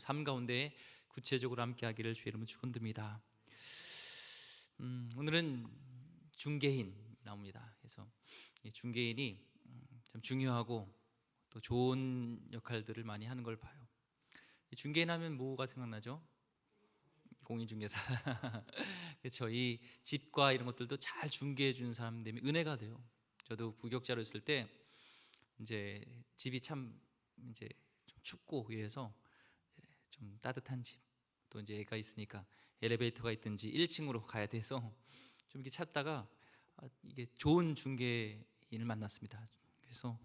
삶 가운데 구체적으로 함께 하기를 주의 이름으로 축원드립니다. 음, 오늘은 중개인 나옵니다. 그래서 이 중개인이 음, 참 중요하고 또 좋은 역할들을 많이 하는 걸 봐요. 이 중개인 하면 뭐가 생각나죠? 공인중개사. 그렇죠. 이 집과 이런 것들도 잘 중개해 주는 사람 되면 은혜가 돼요. 저도 부격자로 있을 때 이제 집이 참 이제 좀 춥고 위에서 좀 따뜻한 집. 또 이제 애가 있으니까 엘리베이터가 있든지 1층으로 가야 돼서 좀 이렇게 찾다가 아, 이게 좋은 중개인을 만났습니다. 그래서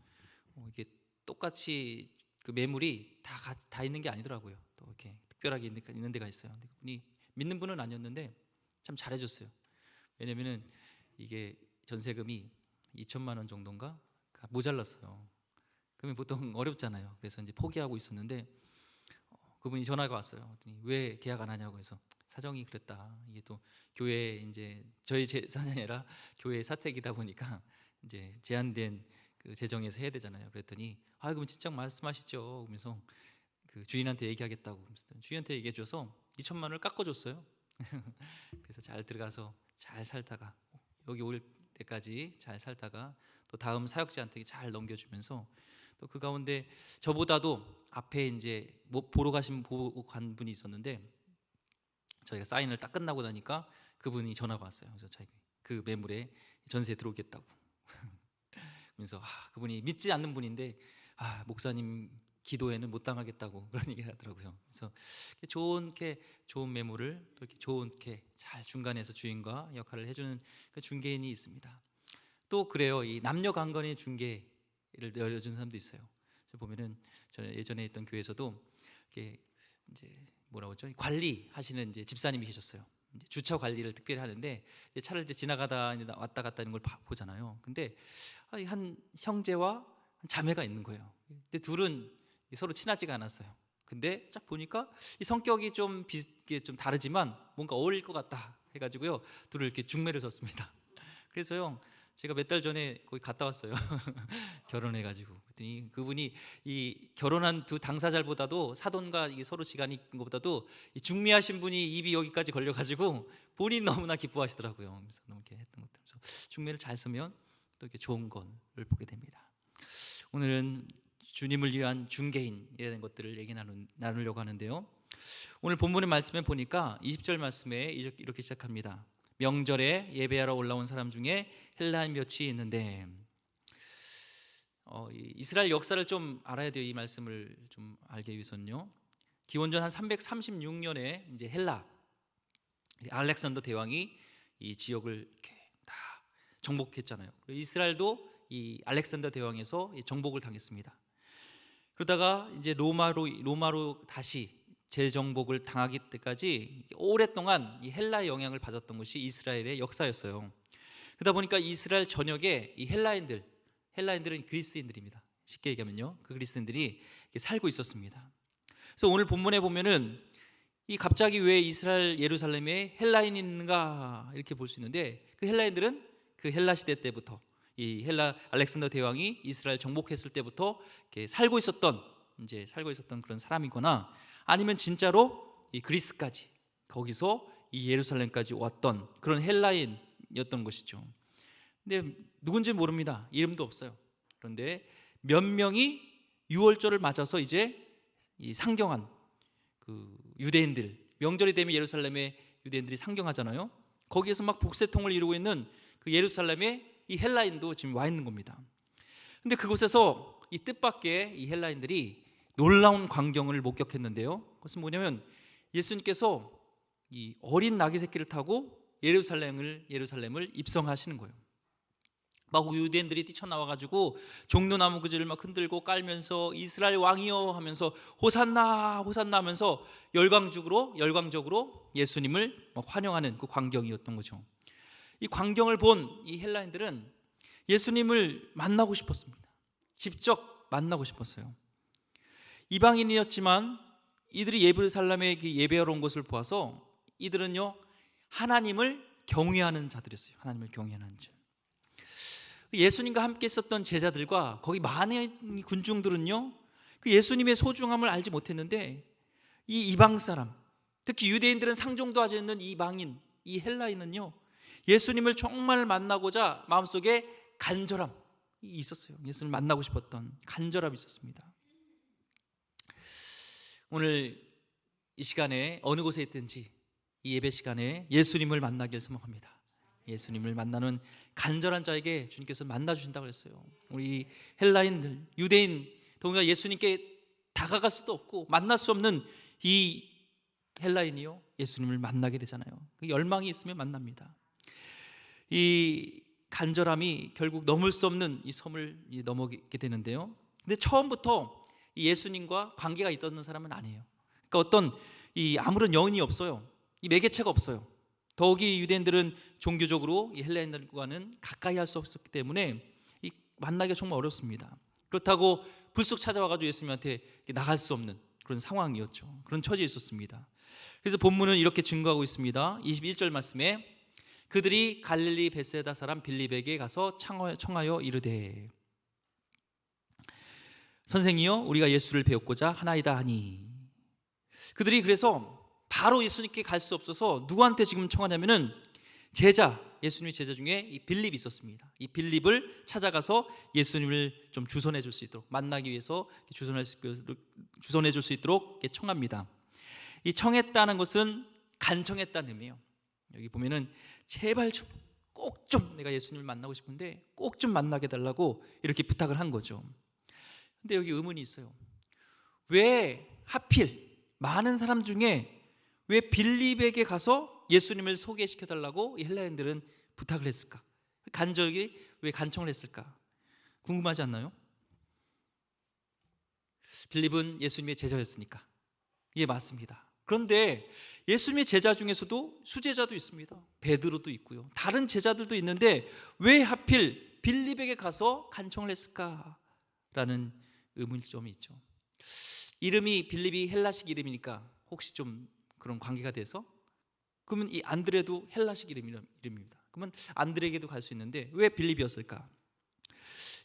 어, 이게 똑같이 그 매물이 다 다 있는 게 아니더라고요. 또 이렇게 특별하게 있는, 데가 있어요. 그분이 믿는 분은 아니었는데 참 잘해줬어요. 왜냐면은 이게 전세금이 2천만 원 정도인가 모자랐어요. 그러면 보통 어렵잖아요. 그래서 이제 포기하고 있었는데 어, 그분이 전화가 왔어요. 왜 계약 안 하냐고 해서 사정이 그랬다. 이게 또 교회 이제 저희 재산이 아니라 교회 사택이다 보니까 이제 제한된 그 재정에서 해야 되잖아요. 그랬더니 아 그럼 진짜 말씀하시죠. 그러면서 그 주인한테 얘기하겠다고 주인한테 얘기해 줘서 2천만 원을 깎아줬어요. 그래서 잘 들어가서 잘 살다가 여기 올 때까지 잘 살다가 또 다음 사역자한테 잘 넘겨주면서 또 그 가운데 저보다도 앞에 이제 뭐 보러 가신 보고 간 분이 있었는데 저희가 사인을 딱 끝나고 나니까 그분이 전화가 왔어요. 그래서 자기 그 매물에 전세 들어오겠다고. 그래서 아, 그분이 믿지 않는 분인데 아, 목사님 기도에는 못 당하겠다고 그런 얘기를 하더라고요. 그래서 좋게 좋은 매물을 또 이렇게 좋게 잘 중간에서 주인과 역할을 해주는 그 중개인이 있습니다. 또 그래요. 이 남녀 강건의 중개 를 열어준 사람도 있어요. 저 보면은 저 예전에 있던 교회에서도 이렇게 이제 뭐라고 하죠? 관리하시는 이제 집사님이 계셨어요. 주차 관리를 특별히 하는데 차를 이제 지나가다 왔다 갔다 하는 걸 봐- 보잖아요. 근데 아, 이한 형제와 한 자매가 있는 거예요. 근데 둘은 서로 친하지가 않았어요. 근데 딱 보니까 이 성격이 좀 비슷게 좀 다르지만 뭔가 어울릴 것 같다 해가지고요 둘을 이렇게 중매를 섰습니다. 그래서요 제가 몇 달 전에 거기 갔다 왔어요. 결혼해가지고 그랬더니 그분이 이 결혼한 두 당사자보다도 사돈과 서로 지간이 있는 것보다도 이 중매하신 분이 입이 여기까지 걸려가지고 본인 너무나 기뻐하시더라고요. 그래서 너무 이렇게 했던 것들. 그래서 중매를 잘 쓰면 또 이렇게 좋은 것을 보게 됩니다. 오늘은 주님을 위한 중개인에 대한 것들을 얘기 나누, 나누려고 하는데요. 오늘 본문의 말씀에 보니까 20절 말씀에 이렇게 시작합니다. 명절에 예배하러 올라온 사람 중에 헬라인 몇이 있는데 어, 이 이스라엘 역사를 좀 알아야 돼요. 이 말씀을 좀 알기 위해서는요. 기원전 한 336년에 이제 헬라 알렉산더 대왕이 이 지역을 이렇게 다 정복했잖아요. 이스라엘도 이 알렉산더 대왕에서 이 정복을 당했습니다. 그러다가 이제 로마로 로마로 다시 재정복을 당하기 때까지 오랫동안 이 헬라의 영향을 받았던 것이 이스라엘의 역사였어요. 그러다 보니까 이스라엘 전역에 이 헬라인들, 헬라인들은 그리스인들입니다. 쉽게 얘기하면요, 그 그리스인들이 살고 있었습니다. 그래서 오늘 본문에 보면은 이 갑자기 왜 이스라엘 예루살렘에 헬라인이 있는가 이렇게 볼 수 있는데 그 헬라인들은 그 헬라 시대 때부터 이 헬라 알렉산더 대왕이 이스라엘 정복했을 때부터 살고 있었던 이제 살고 있었던 그런 사람이거나 아니면 진짜로 이 그리스까지 거기서 이 예루살렘까지 왔던 그런 헬라인이었던 것이죠. 근데 누군지 모릅니다. 이름도 없어요. 그런데 몇 명이 유월절을 맞아서 이제 이 상경한 그 유대인들 명절이 되면 예루살렘에 유대인들이 상경하잖아요. 거기에서 막 북새통을 이루고 있는 그 예루살렘에 이 헬라인도 지금 와 있는 겁니다. 근데 그곳에서 이 뜻밖의 이 헬라인들이 놀라운 광경을 목격했는데요. 그것은 뭐냐면 예수님께서 이 어린 나귀 새끼를 타고 예루살렘을 예루살렘을 입성하시는 거예요. 막 유대인들이 뛰쳐나와 가지고 종려나무 그지를 막 흔들고 깔면서 이스라엘 왕이여 하면서 호산나 호산나 하면서 열광적으로 열광적으로 예수님을 막 환영하는 그 광경이었던 거죠. 이 광경을 본 이 헬라인들은 예수님을 만나고 싶었습니다. 직접 만나고 싶었어요. 이방인이었지만 이들이 예루살렘에 예배하러 온 것을 보아서 이들은요 하나님을 경외하는 자들이었어요. 하나님을 경외하는 자. 예수님과 함께 있었던 제자들과 거기 많은 군중들은요 그 예수님의 소중함을 알지 못했는데 이 이방 사람, 특히 유대인들은 상종도 하지 않는 이방인, 이 헬라인은요. 예수님을 정말 만나고자 마음속에 간절함이 있었어요. 예수님을 만나고 싶었던 간절함이 있었습니다. 오늘 이 시간에 어느 곳에 있든지 이 예배 시간에 예수님을 만나길 소망합니다. 예수님을 만나는 간절한 자에게 주님께서 만나 주신다고 했어요. 우리 헬라인들, 유대인 더군다나 예수님께 다가갈 수도 없고 만날 수 없는 이 헬라인이요 예수님을 만나게 되잖아요. 그 열망이 있으면 만납니다. 이 간절함이 결국 넘을 수 없는 이 섬을 넘어게 되는데요. 근데 처음부터 이 예수님과 관계가 있던 사람은 아니에요. 그러니까 어떤 이 아무런 여인이 없어요. 이 매개체가 없어요. 더욱이 유대인들은 종교적으로 이 헬라인들과는 가까이 할 수 없었기 때문에 이 만나기가 정말 어렵습니다. 그렇다고 불쑥 찾아와가지고 예수님한테 나갈 수 없는 그런 상황이었죠. 그런 처지에 있었습니다. 그래서 본문은 이렇게 증거하고 있습니다. 21절 말씀에 그들이 갈릴리 베세다 사람 빌립에게 가서 청하여 이르되 선생이여 우리가 예수를 배웠고자 하나이다 하니 그들이 그래서 바로 예수님께 갈 수 없어서 누구한테 지금 청하냐면은 제자 예수님의 제자 중에 이 빌립이 있었습니다. 이 빌립을 찾아가서 예수님을 좀 주선해 줄 수 있도록 만나기 위해서 주선해 주선해 줄 수 있도록 청합니다. 이 청했다는 것은 간청했다는 의미예요. 여기 보면은 제발 꼭좀 내가 예수님을 만나고 싶은데 꼭 좀 만나게 달라고 이렇게 부탁을 한 거죠. 근데 여기 의문이 있어요. 왜 하필 많은 사람 중에 왜 빌립에게 가서 예수님을 소개시켜 달라고 헬라인들은 부탁을 했을까? 간절히 왜 간청을 했을까? 궁금하지 않나요? 빌립은 예수님의 제자였으니까. 이게 맞습니다. 그런데 예수님의 제자 중에서도 수제자도 있습니다. 베드로도 있고요. 다른 제자들도 있는데 왜 하필 빌립에게 가서 간청을 했을까라는 의문점이 있죠. 이름이 빌립이 헬라식 이름이니까 혹시 좀 그런 관계가 돼서 그러면 이 안드레도 헬라식 이름입니다. 그러면 안드레에게도 갈 수 있는데 왜 빌립이었을까?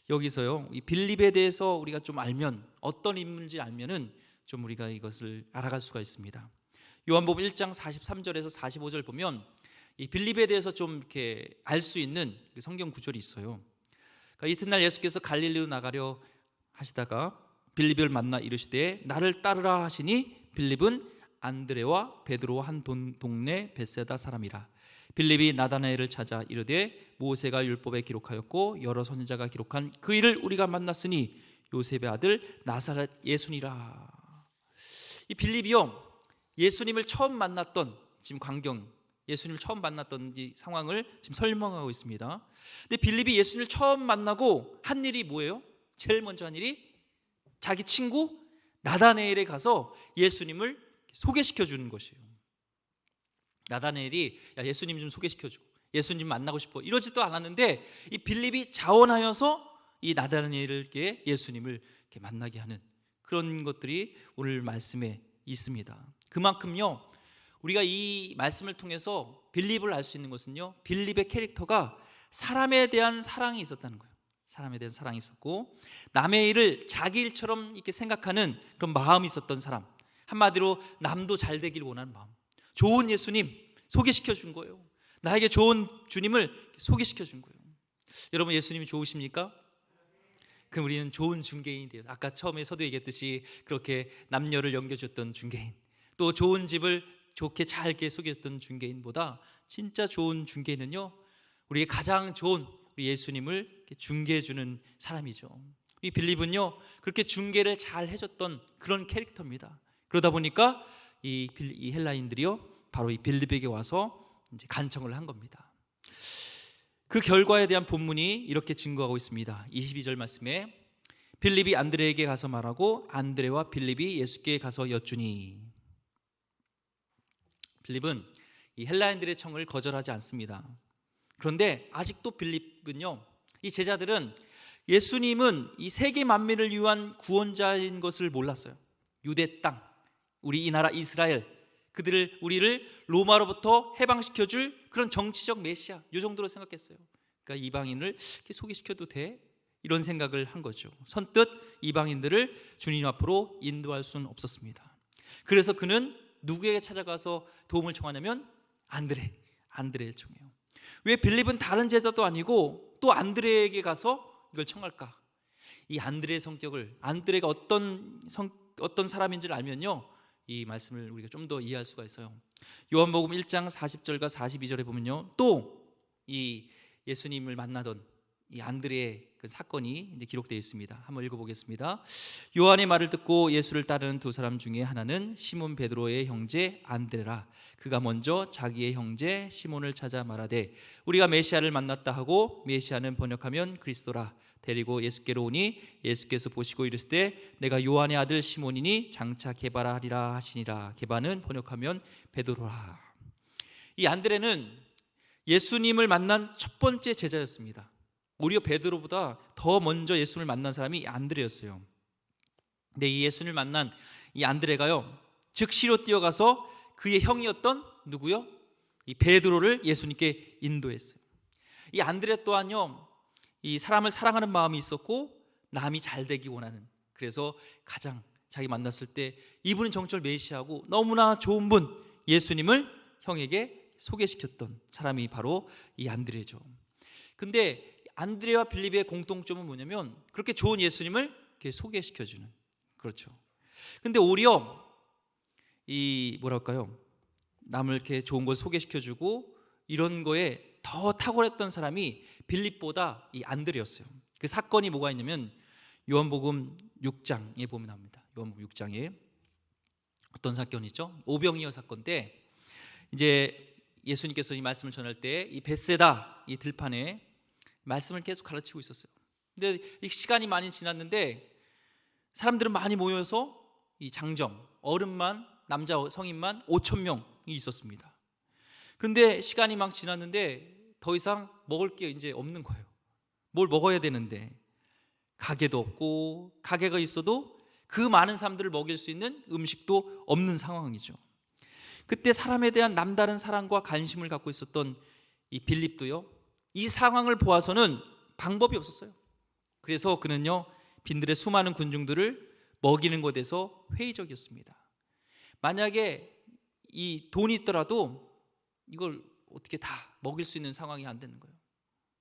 여기서요. 이 빌립에 대해서 우리가 좀 알면 어떤 인물인지 알면은 좀 우리가 이것을 알아갈 수가 있습니다. 요한복음 1장 43절에서 45절 보면 이 빌립에 대해서 좀 이렇게 알 수 있는 그 성경 구절이 있어요. 그러니까 이튿날 예수께서 갈릴리로 나가려 하시다가 빌립을 만나 이르시되 나를 따르라 하시니 빌립은 안드레와 베드로와 한 동네 베세다 사람이라. 빌립이 나다나엘을 찾아 이르되 모세가 율법에 기록하였고 여러 선지자가 기록한 그 일을 우리가 만났으니 요셉의 아들 나사렛 예수니라. 이 빌립이요 예수님을 처음 만났던 지금 광경 예수님을 처음 만났던 이 상황을 지금 설명하고 있습니다. 근데 빌립이 예수님을 처음 만나고 한 일이 뭐예요? 제일 먼저 한 일이 자기 친구 나다네엘에 가서 예수님을 소개시켜 주는 것이에요. 나다네엘이 야 예수님 좀 소개시켜 줘. 예수님 만나고 싶어. 이러지도 않았는데 이 빌립이 자원하여서 이 나다네엘에게 예수님을 이렇게 만나게 하는 그런 것들이 오늘 말씀에 있습니다. 그만큼요. 우리가 이 말씀을 통해서 빌립을 알 수 있는 것은요. 빌립의 캐릭터가 사람에 대한 사랑이 있었다는 거예요. 사람에 대한 사랑이 있었고 남의 일을 자기 일처럼 이렇게 생각하는 그런 마음이 있었던 사람. 한마디로 남도 잘 되길 원하는 마음. 좋은 예수님 소개시켜 준 거예요. 나에게 좋은 주님을 소개시켜 준 거예요. 여러분 예수님이 좋으십니까? 그럼 우리는 좋은 중개인이 돼요. 아까 처음에 서도 얘기했듯이 그렇게 남녀를 연결줬던 중개인, 또 좋은 집을 좋게 잘게 소개했던 중개인보다 진짜 좋은 중개인은요, 우리의 가장 좋은 예수님을 중개해 주는 사람이죠. 이 빌립은요, 그렇게 중개를 잘 해줬던 그런 캐릭터입니다. 그러다 보니까 이, 이 헬라인들이요 바로 이 빌립에게 와서 이제 간청을 한 겁니다. 그 결과에 대한 본문이 이렇게 증거하고 있습니다. 22절 말씀에 빌립이 안드레에게 가서 말하고 안드레와 빌립이 예수께 가서 여쭈니 빌립은 이 헬라인들의 청을 거절하지 않습니다. 그런데 아직도 빌립은요. 이 제자들은 예수님은 이 세계 만민을 위한 구원자인 것을 몰랐어요. 유대 땅 우리 이 나라 이스라엘 그들을 우리를 로마로부터 해방시켜 줄 그런 정치적 메시아 요 정도로 생각했어요. 그러니까 이방인을 소개시켜도 돼 이런 생각을 한 거죠. 선뜻 이방인들을 주님 앞으로 인도할 수는 없었습니다. 그래서 그는 누구에게 찾아가서 도움을 청하냐면 안드레, 안드레를 청해요. 왜 빌립은 다른 제자도 아니고 또 안드레에게 가서 이걸 청할까? 이 안드레의 성격을 안드레가 어떤 성, 어떤 사람인지를 알면요. 이 말씀을 우리가 좀 더 이해할 수가 있어요. 요한복음 1장 40절과 42절에 보면요. 또 이 예수님을 만나던 이 안드레의 그 사건이 이제 기록되어 있습니다. 한번 읽어보겠습니다. 요한의 말을 듣고 예수를 따르는 두 사람 중에 하나는 시몬 베드로의 형제 안드레라. 그가 먼저 자기의 형제 시몬을 찾아 말하되 우리가 메시아를 만났다 하고 메시아는 번역하면 그리스도라. 데리고 예수께로 오니 예수께서 보시고 이르시되 내가 요한의 아들 시몬이니 장차 개바라리라 하시니라. 개바는 번역하면 베드로라. 이 안드레는 예수님을 만난 첫 번째 제자였습니다. 오히려 베드로보다 더 먼저 예수님을 만난 사람이 안드레였어요. 근데 이 예수님을 만난 이 안드레가요, 즉시로 뛰어가서 그의 형이었던 누구요? 이 베드로를 예수님께 인도했어요. 이 안드레 또한요, 이 사람을 사랑하는 마음이 있었고 남이 잘 되기 원하는. 그래서 가장 자기 만났을 때 이분은 정철 메시하고 너무나 좋은 분 예수님을 형에게 소개시켰던 사람이 바로 이 안드레죠. 근데 안드레와 빌립의 공통점은 뭐냐면 그렇게 좋은 예수님을 이렇게 소개시켜 주는 그렇죠. 근데 오히려 이 뭐랄까요? 남을 이렇게 좋은 걸 소개시켜 주고 이런 거에 더 탁월했던 사람이 빌립보다 이 안드레였어요. 그 사건이 뭐가 있냐면 요한복음 6장에 보면 나옵니다. 요한복음 6장에 어떤 사건이 있죠? 오병이어 사건 때 이제 예수님께서 이 말씀을 전할 때이 베세다 이 들판에 말씀을 계속 가르치고 있었어요. 근데 이 시간이 많이 지났는데 사람들은 많이 모여서 이 장정 어른만 남자 성인만 5천 명이 있었습니다. 그런데 시간이 막 지났는데 더 이상 먹을 게 이제 없는 거예요. 뭘 먹어야 되는데 가게도 없고 가게가 있어도 그 많은 사람들을 먹일 수 있는 음식도 없는 상황이죠. 그때 사람에 대한 남다른 사랑과 관심을 갖고 있었던 이 빌립도요. 이 상황을 보아서는 방법이 없었어요. 그래서 그는요. 빈들의 수많은 군중들을 먹이는 것에서 회의적이었습니다. 만약에 이 돈이 있더라도 이걸 어떻게 다 먹일 수 있는 상황이 안 되는 거예요.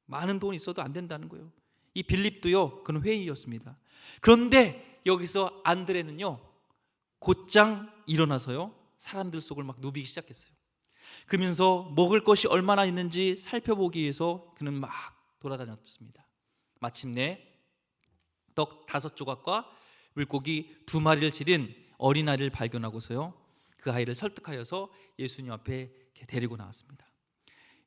많은 돈이 있어도 안 된다는 거예요. 이 빌립도요. 그는 회의였습니다. 그런데 여기서 안드레는요. 곧장 일어나서요. 사람들 속을 막 누비기 시작했어요. 그러면서 먹을 것이 얼마나 있는지 살펴보기 위해서 그는 막 돌아다녔습니다. 마침내 떡 다섯 조각과 물고기 두 마리를 지린 어린아이를 발견하고서요. 그 아이를 설득하여서 예수님 앞에 데리고 나왔습니다.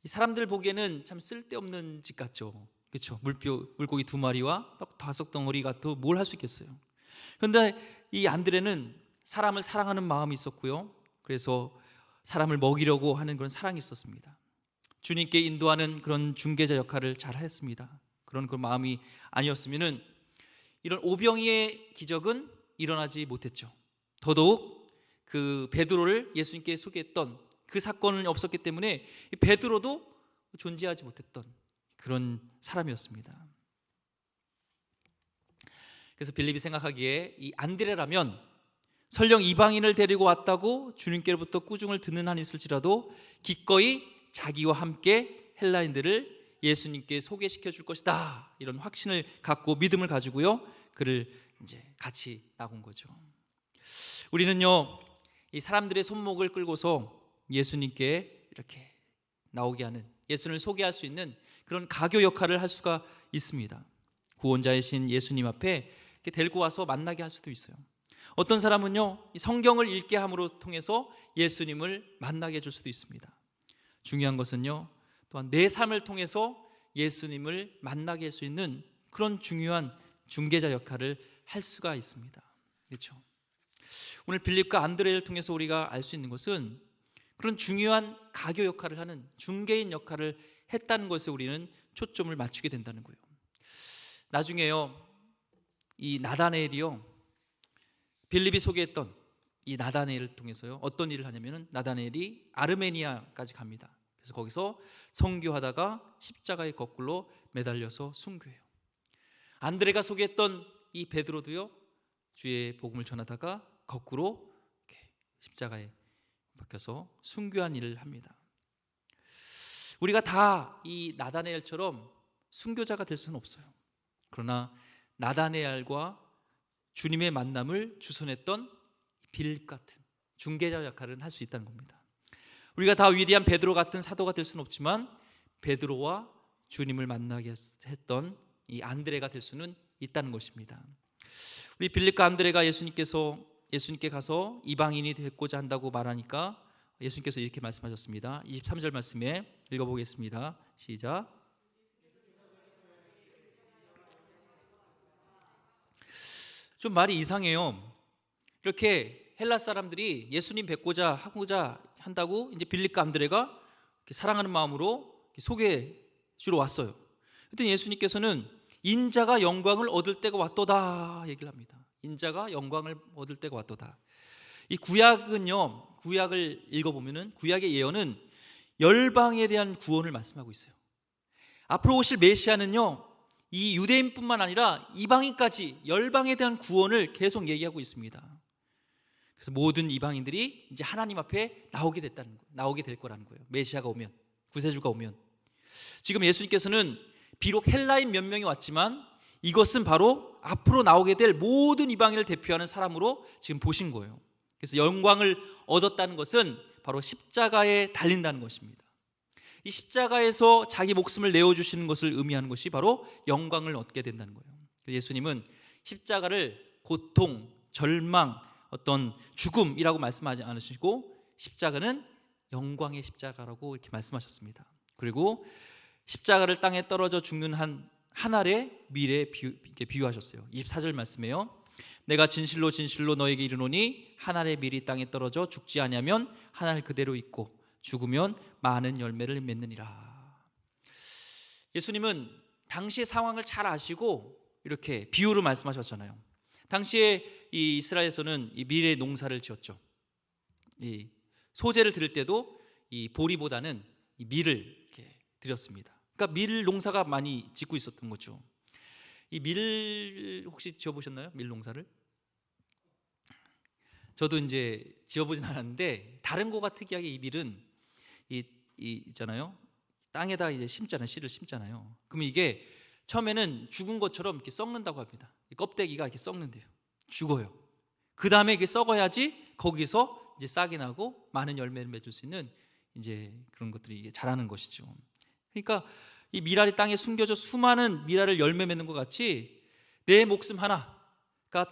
이 사람들 보기에는 참 쓸데없는 짓 같죠. 그렇죠. 물표 물고기 두 마리와 떡 다섯 덩어리 같아 뭘할 수 있겠어요. 그런데 이 안드레는 사람을 사랑하는 마음이 있었고요. 그래서 사람을 먹이려고 하는 그런 사랑이 있었습니다. 주님께 인도하는 그런 중개자 역할을 잘 했습니다. 그런 그 마음이 아니었으면은 이런 오병이의 기적은 일어나지 못했죠. 더더욱 그 베드로를 예수님께 소개했던 그 사건은 없었기 때문에 베드로도 존재하지 못했던 그런 사람이었습니다. 그래서 빌립이 생각하기에 이 안드레라면 설령 이방인을 데리고 왔다고 주님께로부터 꾸중을 듣는 한이 있을지라도 기꺼이 자기와 함께 헬라인들을 예수님께 소개시켜 줄 것이다. 이런 확신을 갖고 믿음을 가지고요. 그를 이제 같이 나온 거죠. 우리는요. 이 사람들의 손목을 끌고서 예수님께 이렇게 나오게 하는 예수님을 소개할 수 있는 그런 가교 역할을 할 수가 있습니다. 구원자이신 예수님 앞에 이렇게 데리고 와서 만나게 할 수도 있어요. 어떤 사람은요, 성경을 읽게 함으로 통해서 예수님을 만나게 해줄 수도 있습니다. 중요한 것은요, 또한 내 삶을 통해서 예수님을 만나게 할 수 있는 그런 중요한 중개자 역할을 할 수가 있습니다. 그렇죠? 오늘 빌립과 안드레를 통해서 우리가 알 수 있는 것은 그런 중요한 가교 역할을 하는 중개인 역할을 했다는 것에 우리는 초점을 맞추게 된다는 거예요. 나중에요, 이 나다네엘이요, 빌립이 소개했던 이 나다네엘을 통해서요, 어떤 일을 하냐면은 나다네엘이 아르메니아까지 갑니다. 그래서 거기서 성교하다가 십자가에 거꾸로 매달려서 순교해요. 안드레가 소개했던 이 베드로도요, 주의 복음을 전하다가 거꾸로 십자가에 박혀서 순교한 일을 합니다. 우리가 다 이 나다네엘처럼 순교자가 될 수는 없어요. 그러나 나다네엘과 주님의 만남을 주선했던 빌 같은 중개자 역할을 할 수 있다는 겁니다. 우리가 다 위대한 베드로 같은 사도가 될 수는 없지만 베드로와 주님을 만나게 했던 이 안드레가 될 수는 있다는 것입니다. 우리 빌립과 안드레가 예수님께서 예수님께 가서 이방인이 되고자 한다고 말하니까 예수님께서 이렇게 말씀하셨습니다. 23절 말씀에 읽어보겠습니다. 시작. 좀 말이 이상해요. 이렇게 헬라 사람들이 예수님 뵙고자 하고자 한다고 이제 빌립과 안드레가 사랑하는 마음으로 소개해 주러 왔어요. 그때 예수님께서는 인자가 영광을 얻을 때가 왔도다 얘기를 합니다. 인자가 영광을 얻을 때가 왔도다. 이 구약은요. 구약을 읽어보면은 구약의 예언은 열방에 대한 구원을 말씀하고 있어요. 앞으로 오실 메시아는요. 이 유대인뿐만 아니라 이방인까지 열방에 대한 구원을 계속 얘기하고 있습니다. 그래서 모든 이방인들이 이제 하나님 앞에 나오게 됐다는 거, 나오게 될 거라는 거예요. 메시아가 오면, 구세주가 오면. 지금 예수님께서는 비록 헬라인 몇 명이 왔지만 이것은 바로 앞으로 나오게 될 모든 이방인을 대표하는 사람으로 지금 보신 거예요. 그래서 영광을 얻었다는 것은 바로 십자가에 달린다는 것입니다. 이 십자가에서 자기 목숨을 내어 주시는 것을 의미하는 것이 바로 영광을 얻게 된다는 거예요. 예수님은 십자가를 고통, 절망, 어떤 죽음이라고 말씀하지 않으시고 십자가는 영광의 십자가라고 이렇게 말씀하셨습니다. 그리고 십자가를 땅에 떨어져 죽는 한 한 알의 미래 비유, 비유 하셨어요. 24절 말씀에요. 내가 진실로 진실로 너에게 이르노니 한 알의 밀이 땅에 떨어져 죽지 아니하면 한 알 그대로 있고 죽으면 많은 열매를 맺느니라. 예수님은 당시의 상황을 잘 아시고 이렇게 비유로 말씀하셨잖아요. 당시에 이 이스라엘에서는 이 밀의 농사를 지었죠. 이 소재를 들을 때도 이 보리보다는 이 밀을 드렸습니다. 그러니까 밀 농사가 많이 짓고 있었던 거죠. 이 밀 혹시 지어보셨나요? 밀 농사를? 저도 이제 지어보진 않았는데 다른 거가 특이하게 이 밀은 있잖아요. 땅에다 이제 심잖아요. 씨를 심잖아요. 그러면 이게 처음에는 죽은 것처럼 이렇게 썩는다고 합니다. 이 껍데기가 이렇게 썩는데요. 죽어요. 그 다음에 이게 썩어야지 거기서 이제 싹이 나고 많은 열매를 맺을 수 있는 이제 그런 것들이 자라는 것이죠. 그러니까 이 미랄이 땅에 숨겨져 수많은 미랄을 열매 맺는 것 같이 내 목숨 하나가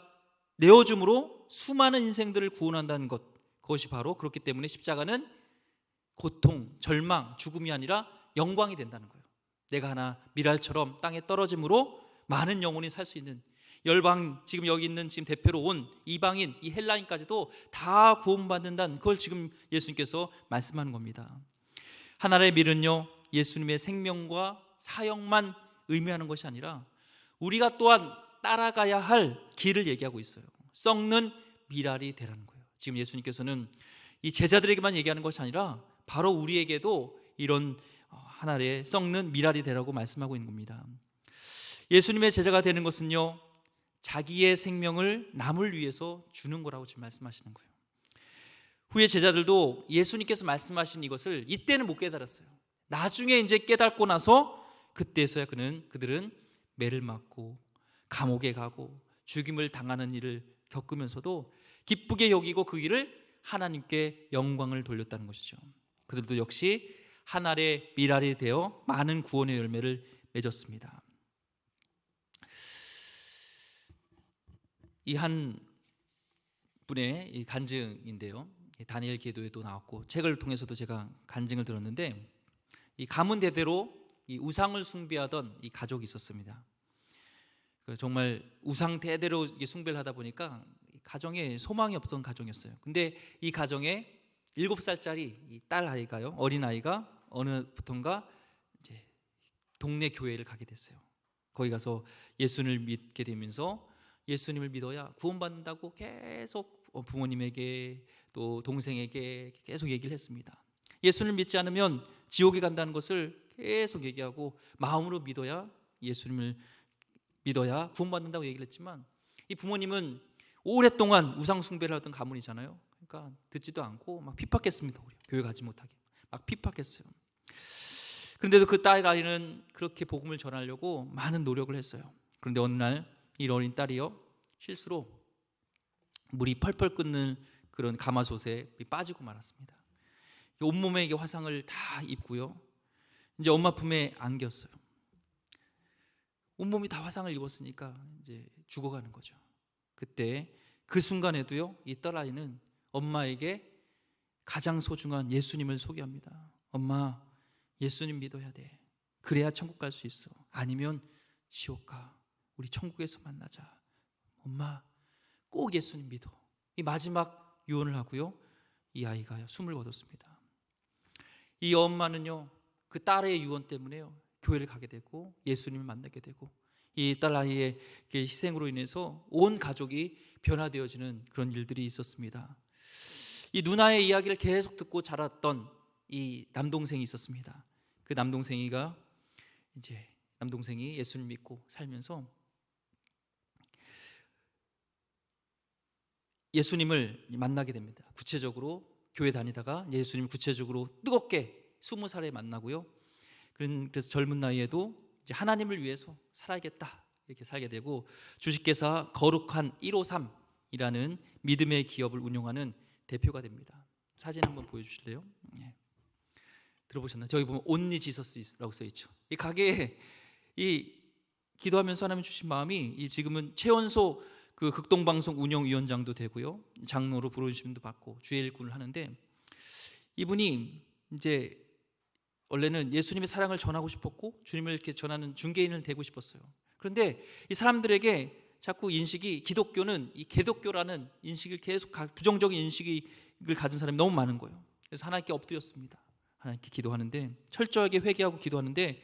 내어줌으로 수많은 인생들을 구원한다는 것 그것이 바로 그렇기 때문에 십자가는 고통, 절망, 죽음이 아니라 영광이 된다는 거예요. 내가 하나 미랄처럼 땅에 떨어짐으로 많은 영혼이 살 수 있는 열방 지금 여기 있는 지금 대표로 온 이방인 이 헬라인까지도 다 구원받는다는 그걸 지금 예수님께서 말씀하는 겁니다. 하나의 밀은요 예수님의 생명과 사역만 의미하는 것이 아니라 우리가 또한 따라가야 할 길을 얘기하고 있어요. 썩는 미랄이 되라는 거예요. 지금 예수님께서는 이 제자들에게만 얘기하는 것이 아니라 바로 우리에게도 이런 하나의 썩는 미랄이 되라고 말씀하고 있는 겁니다. 예수님의 제자가 되는 것은요, 자기의 생명을 남을 위해서 주는 거라고 지금 말씀하시는 거예요. 후에 제자들도 예수님께서 말씀하신 이것을 이때는 못 깨달았어요. 나중에 이제 깨닫고 나서 그때서야 그는 그들은 매를 맞고 감옥에 가고 죽임을 당하는 일을 겪으면서도 기쁘게 여기고 그 일을 하나님께 영광을 돌렸다는 것이죠. 그들도 역시 한 알의 미랄이 되어 많은 구원의 열매를 맺었습니다. 이 한 분의 이 간증인데요. 다니엘 기도에도 나왔고 책을 통해서도 제가 간증을 들었는데 이 가문 대대로 이 우상을 숭배하던 이 가족이 있었습니다. 그 정말 우상 대대로 숭배를 하다 보니까 가정에 소망이 없던 가정이었어요. 근데 이 가정에 일곱 살짜리 딸 아이가요, 어린 아이가 어느부턴가 이제 동네 교회를 가게 됐어요. 거기 가서 예수님을 믿게 되면서 예수님을 믿어야 구원받는다고 계속 부모님에게 또 동생에게 계속 얘기를 했습니다. 예수님을 믿지 않으면 지옥에 간다는 것을 계속 얘기하고 마음으로 믿어야 예수님을 믿어야 구원받는다고 얘기를 했지만 이 부모님은 오랫동안 우상 숭배를 하던 가문이잖아요. 그러니까 듣지도 않고 막 핍박했습니다. 교회 가지 못하게 막 핍박했어요. 그런데도 그 딸 아이는 그렇게 복음을 전하려고 많은 노력을 했어요. 그런데 어느 날 이 어린 딸이요 실수로 물이 펄펄 끓는 그런 가마솥에 빠지고 말았습니다. 온몸에 이게 화상을 다 입고요. 이제 엄마 품에 안겼어요. 온몸이 다 화상을 입었으니까 이제 죽어가는 거죠. 그때 그 순간에도요, 이 딸아이는 엄마에게 가장 소중한 예수님을 소개합니다. 엄마, 예수님 믿어야 돼. 그래야 천국 갈 수 있어. 아니면 지옥 가. 우리 천국에서 만나자. 엄마, 꼭 예수님 믿어. 이 마지막 유언을 하고요. 이 아이가 숨을 거뒀습니다. 이 엄마는요, 그 딸의 유언 때문에요, 교회를 가게 되고 예수님을 만나게 되고 이 딸 아이의 그 희생으로 인해서 온 가족이 변화되어지는 그런 일들이 있었습니다. 이 누나의 이야기를 계속 듣고 자랐던 이 남동생이 있었습니다. 그 남동생이가 이제 남동생이 예수를 믿고 살면서 예수님을 만나게 됩니다. 구체적으로 교회 다니다가 예수님 구체적으로 뜨겁게 스무 살에 만나고요. 그래서 젊은 나이에도 이제 하나님을 위해서 살아야겠다 이렇게 살게 되고 주식회사 거룩한 153이라는 믿음의 기업을 운영하는 대표가 됩니다. 사진 한번 보여주실래요? 예. 들어보셨나요? 저기 보면 온리 지서스라고 써 있죠. 이 가게에 이 기도하면서 하나님 주신 마음이 이 지금은 최원소 그 극동 방송 운영 위원장도 되고요. 장로로 부르심도 받고 주의 일꾼을 하는데 이분이 이제 원래는 예수님의 사랑을 전하고 싶었고 주님을 이렇게 전하는 중개인을 되고 싶었어요. 그런데 이 사람들에게 자꾸 인식이 기독교는 이 개독교라는 인식을 계속 가- 부정적인 인식을 가진 사람이 너무 많은 거예요. 그래서 하나님께 엎드렸습니다. 하나님께 기도하는데 철저하게 회개하고 기도하는데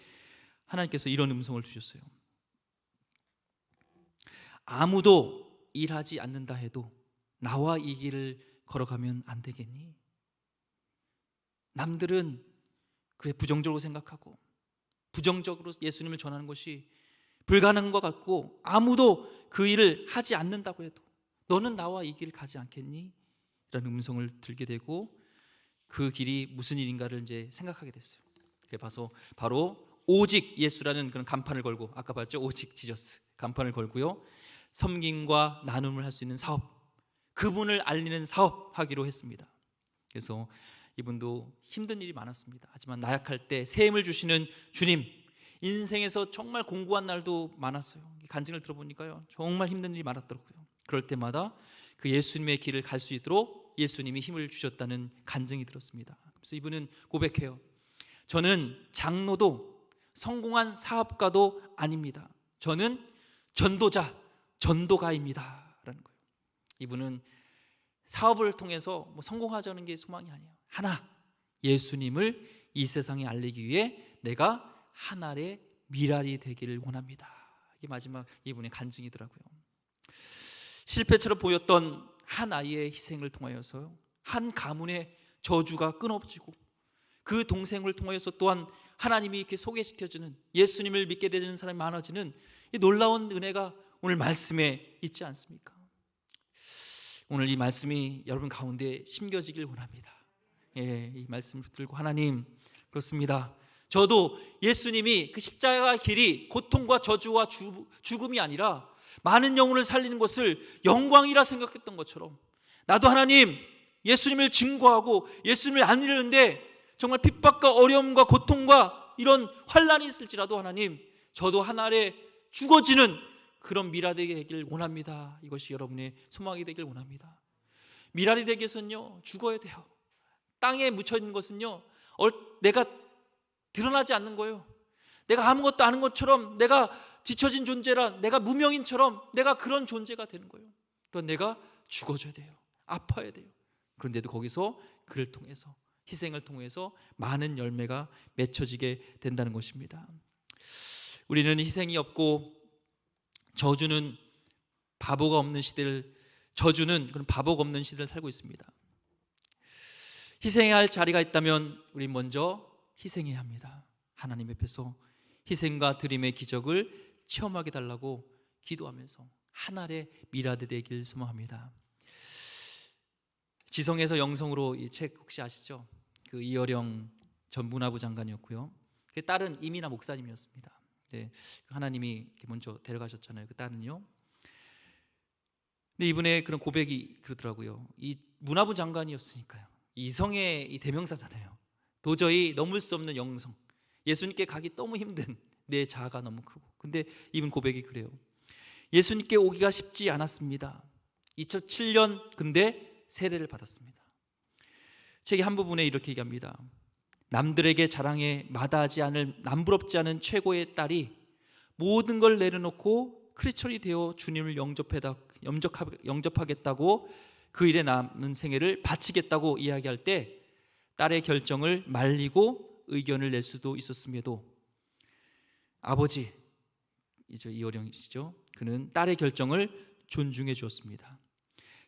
하나님께서 이런 음성을 주셨어요. 아무도 일하지 않는다 해도 나와 이 길을 걸어가면 안 되겠니? 남들은 그래 부정적으로 생각하고 부정적으로 예수님을 전하는 것이 불가능한 것 같고 아무도 그 일을 하지 않는다고 해도 너는 나와 이 길을 가지 않겠니? 라는 음성을 들게 되고 그 길이 무슨 일인가를 이제 생각하게 됐어요. 그래 봐서 바로 오직 예수라는 그런 간판을 걸고 아까 봤죠? 오직 지저스 간판을 걸고요. 섬김과 나눔을 할 수 있는 사업 그분을 알리는 사업 하기로 했습니다. 그래서 이분도 힘든 일이 많았습니다. 하지만 나약할 때새 힘을 주시는 주님 인생에서 정말 공고한 날도 많았어요. 간증을 들어보니까요. 정말 힘든 일이 많았더라고요. 그럴 때마다 그 예수님의 길을 갈 수 있도록 예수님이 힘을 주셨다는 간증이 들었습니다. 그래서 이분은 고백해요. 저는 장로도 성공한 사업가도 아닙니다. 저는 전도자, 전도가입니다. 라는 거예요. 이분은 사업을 통해서 뭐 성공하자는 게 소망이 아니에요. 하나, 예수님을 이 세상에 알리기 위해 내가 한 알의 미랄이 되기를 원합니다. 이게 마지막 이분의 간증이더라고요. 실패처럼 보였던 한 아이의 희생을 통하여서 한 가문의 저주가 끊어지고 그 동생을 통하여서 또한 하나님이 이렇게 소개시켜주는 예수님을 믿게 되는 사람이 많아지는 이 놀라운 은혜가 오늘 말씀에 있지 않습니까? 오늘 이 말씀이 여러분 가운데 심겨지길 원합니다. 예, 이 말씀을 들고 하나님 그렇습니다. 저도 예수님이 그 십자가 길이 고통과 저주와 주, 죽음이 아니라 많은 영혼을 살리는 것을 영광이라 생각했던 것처럼 나도 하나님 예수님을 증거하고 예수님을 안 이르는데 정말 핍박과 어려움과 고통과 이런 환란이 있을지라도 하나님 저도 하나에 죽어지는 그런 미라되게 되길 원합니다. 이것이 여러분의 소망이 되길 원합니다. 미랄이 되기 위해서는요 죽어야 돼요. 땅에 묻혀 있는 것은요 내가 드러나지 않는 거예요. 내가 아무것도 아는 것처럼 내가 뒤처진 존재라 내가 무명인처럼 내가 그런 존재가 되는 거예요. 그런 내가 죽어줘야 돼요. 아파야 돼요. 그런데도 거기서 그를 통해서 희생을 통해서 많은 열매가 맺혀지게 된다는 것입니다. 우리는 희생이 없고 저주는 바보가 없는 시대를 저주는 그런 바보가 없는 시대를 살고 있습니다. 희생해야 할 자리가 있다면 우리 먼저 희생해야 합니다. 하나님 앞에서 희생과 드림의 기적을 체험하게 달라고 기도하면서 하늘의 미라드 되길 소망합니다. 지성에서 영성으로 이 책 혹시 아시죠? 그 이어령 전 문화부 장관이었고요. 그 딸은 이민아 목사님이었습니다. 네, 하나님이 이렇게 먼저 데려가셨잖아요. 그 딸은요. 근데 이분의 그런 고백이 그러더라고요. 이 문화부 장관이었으니까요. 이성의 이 대명사잖아요. 도저히 넘을 수 없는 영성. 예수님께 가기 너무 힘든 내 자아가 너무 크고. 근데 이분 고백이 그래요. 예수님께 오기가 쉽지 않았습니다. 2007년 근데 세례를 받았습니다. 책의 한 부분에 이렇게 얘기합니다. 남들에게 자랑에 마다하지 않을 남부럽지 않은 최고의 딸이 모든 걸 내려놓고 크리스천이 되어 주님을 영접하다 영접하겠다고 그 일에 남은 생애를 바치겠다고 이야기할 때 딸의 결정을 말리고 의견을 낼 수도 있었음에도 아버지 이제 이어령이시죠. 그는 딸의 결정을 존중해 주었습니다.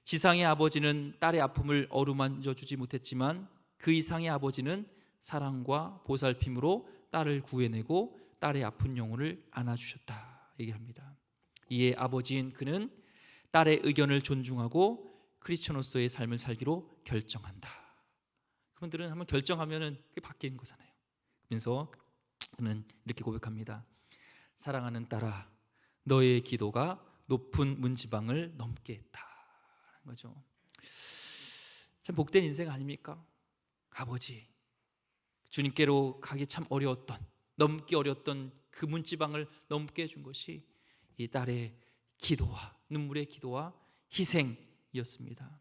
지상의 아버지는 딸의 아픔을 어루만져 주지 못했지만 그 이상의 아버지는 사랑과 보살핌으로 딸을 구해내고 딸의 아픈 영혼을 안아주셨다 얘기합니다. 이에 아버지인 그는 딸의 의견을 존중하고 크리스천으로서의 삶을 살기로 결정한다. 그분들은 한번 결정하면은 그게 바뀌는 거잖아요. 그러면서 그는 이렇게 고백합니다. 사랑하는 딸아, 너의 기도가 높은 문지방을 넘게 했다. 하는 거죠. 참 복된 인생 아닙니까? 아버지, 주님께로 가기 참 어려웠던, 넘기 어려웠던 그 문지방을 넘게 해준 것이 이 딸의 기도와 눈물의 기도와 희생이었습니다.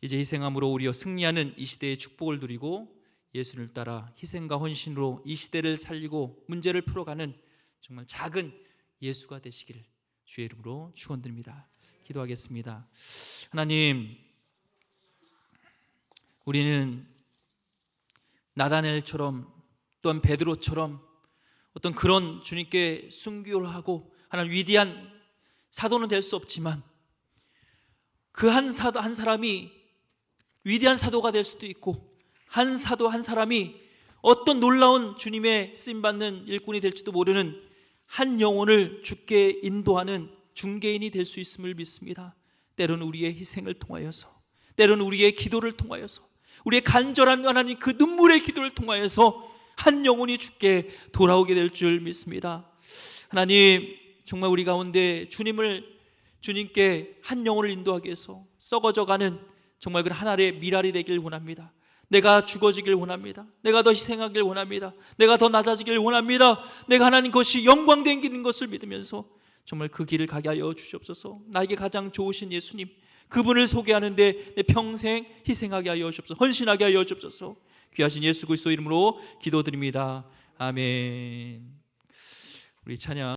이제 희생함으로 우리가 승리하는 이 시대의 축복을 누리고 예수를 따라 희생과 헌신으로 이 시대를 살리고 문제를 풀어가는 정말 작은 예수가 되시기를 주의 이름으로 축원드립니다. 기도하겠습니다. 하나님, 우리는 나다넬처럼 또한 베드로처럼 어떤 그런 주님께 순교를 하고 하나님 위대한 사도는 될 수 없지만 그 한 사도 한 사람이 위대한 사도가 될 수도 있고 한 사도 한 사람이 어떤 놀라운 주님의 쓰임 받는 일꾼이 될지도 모르는 한 영혼을 죽게 인도하는 중개인이 될 수 있음을 믿습니다. 때로는 우리의 희생을 통하여서 때로는 우리의 기도를 통하여서 우리의 간절한 하나님 그 눈물의 기도를 통하여서 한 영혼이 죽게 돌아오게 될 줄 믿습니다. 하나님 정말 우리 가운데 주님을 주님께 한 영혼을 인도하기 위해서 썩어져 가는 정말 그 하나의 미랄이 되길 원합니다. 내가 죽어지길 원합니다. 내가 더 희생하길 원합니다. 내가 더 낮아지길 원합니다. 내가 하나님 것이 영광되기는 것을 믿으면서 정말 그 길을 가게 하여 주시옵소서. 나에게 가장 좋으신 예수님 그분을 소개하는데 내 평생 희생하게 하여 주옵소서. 헌신하게 하여 주옵소서. 귀하신 예수 그리스도 이름으로 기도드립니다. 아멘. 우리 찬양